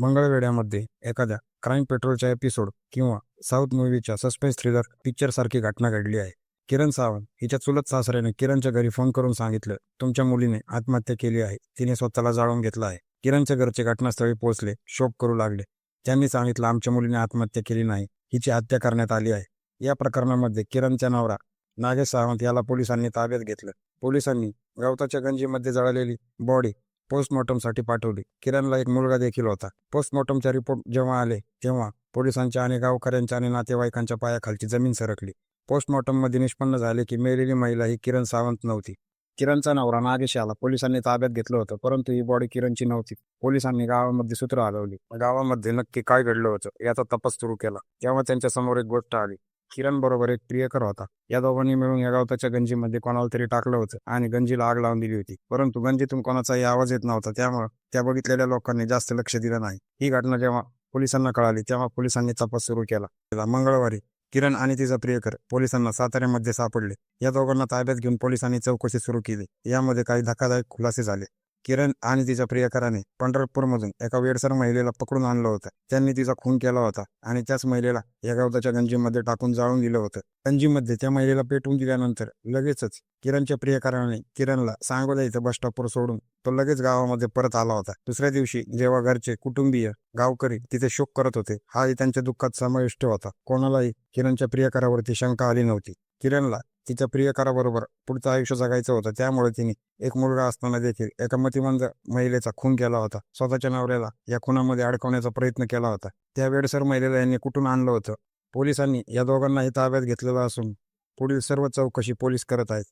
मंगळवेढ्यामध्ये एखाद्या क्राईम पेट्रोलच्या एपिसोड किंवा साऊथ मूव्हीच्या सस्पेन्स थ्रिलर पिक्चर सारखी घटना घडली आहे. किरण सावंत हिच्या चुलत सासऱ्याने किरणच्या घरी फोन करून सांगितलं तुमच्या मुलीने आत्महत्या केली आहे. तिने स्वतःला जाळून घेतलं आहे. किरणच्या घरचे घटनास्थळी पोहोचले शोक करू लागले. त्यांनी सांगितलं आमच्या मुलीने आत्महत्या केली नाही. हिची हत्या करण्यात आली आहे. या प्रकरणामध्ये किरणचा नवरा नागेश सावंत याला पोलिसांनी ताब्यात घेतलं. पोलिसांनी गवताच्या गंजीमध्ये जळलेली बॉडी पोस्टमॉर्टमसाठी पाठवली. किरणला एक मुलगा देखील होता. पोस्टमॉर्टमचे रिपोर्ट जेव्हा आले तेव्हा पोलिसांच्या आणि गावकऱ्यांच्या आणि नातेवाईकांच्या पायाखालची जमीन सरकली. पोस्टमॉर्टममध्ये निष्पन्न झाले की मेलेली महिला ही किरण सावंत नव्हती. किरणचा नवरा नागेश याला पोलिसांनी ताब्यात घेतलं होतं परंतु ही बॉडी किरणची नव्हती. पोलिसांनी गावामध्ये सूत्र हलवली. गावामध्ये नक्की काय घडलं होतं याचा तपास सुरू केला. तेव्हा त्यांच्यासमोर एक गोष्ट आली. किरण बरोबर एक प्रियकर होता. या दोघांनी मिळून या गवताच्या गंजीमध्ये कोणाला तरी टाकलं होतं आणि गंजीला आग लावून दिली होती. परंतु गंजीतून कोणाचाही आवाज येत नव्हता. त्यामुळे त्या बघितलेल्या लोकांनी जास्त लक्ष दिलं नाही. ही घटना जेव्हा पोलिसांना कळाली तेव्हा पोलिसांनी तपास सुरू केला. मंगळवारी किरण आणि तिचा प्रियकर पोलिसांना साताऱ्यामध्ये सापडले. या दोघांना ताब्यात घेऊन पोलिसांनी चौकशी सुरू केली. यामध्ये काही धक्कादायक खुलासे झाले. किरण आणि तिच्या प्रियकराने पंढरपूरमधून एका वेडसर महिलेला पकडून आणलं होतं. त्यांनी तिचा खून केला होता आणि त्याच महिलेला या गवताच्या गंजीमध्ये टाकून जाळून दिलं होतं. गंजीमध्ये त्या महिलेला पेटवून दिल्यानंतर लगेचच किरणच्या प्रियकराने किरणला सांगोला इथं बस स्टॉपवर सोडून तो लगेच गावामध्ये परत आला होता. दुसऱ्या दिवशी जेव्हा घरचे कुटुंबीय गावकरी तिथे शोक करत होते हाही त्यांच्या दुःखात समाविष्ट होता. कोणालाही किरणच्या प्रियकरावरती शंका आली नव्हती. किरणला तिच्या प्रियकाराबरोबर पुढचं आयुष्य जगायचं होतं. त्यामुळे तिने एक मुलगा असताना देखील एका मतिमंद महिलेचा खून केला होता. स्वतःच्या नवऱ्याला या खुनामध्ये अडकवण्याचा प्रयत्न केला होता. त्या वेळसर महिलेला यांनी कुठून आणलं होतं? पोलिसांनी या दोघांनाही ताब्यात घेतलेलं असून पुढील सर्व चौकशी पोलीस करत आहेत.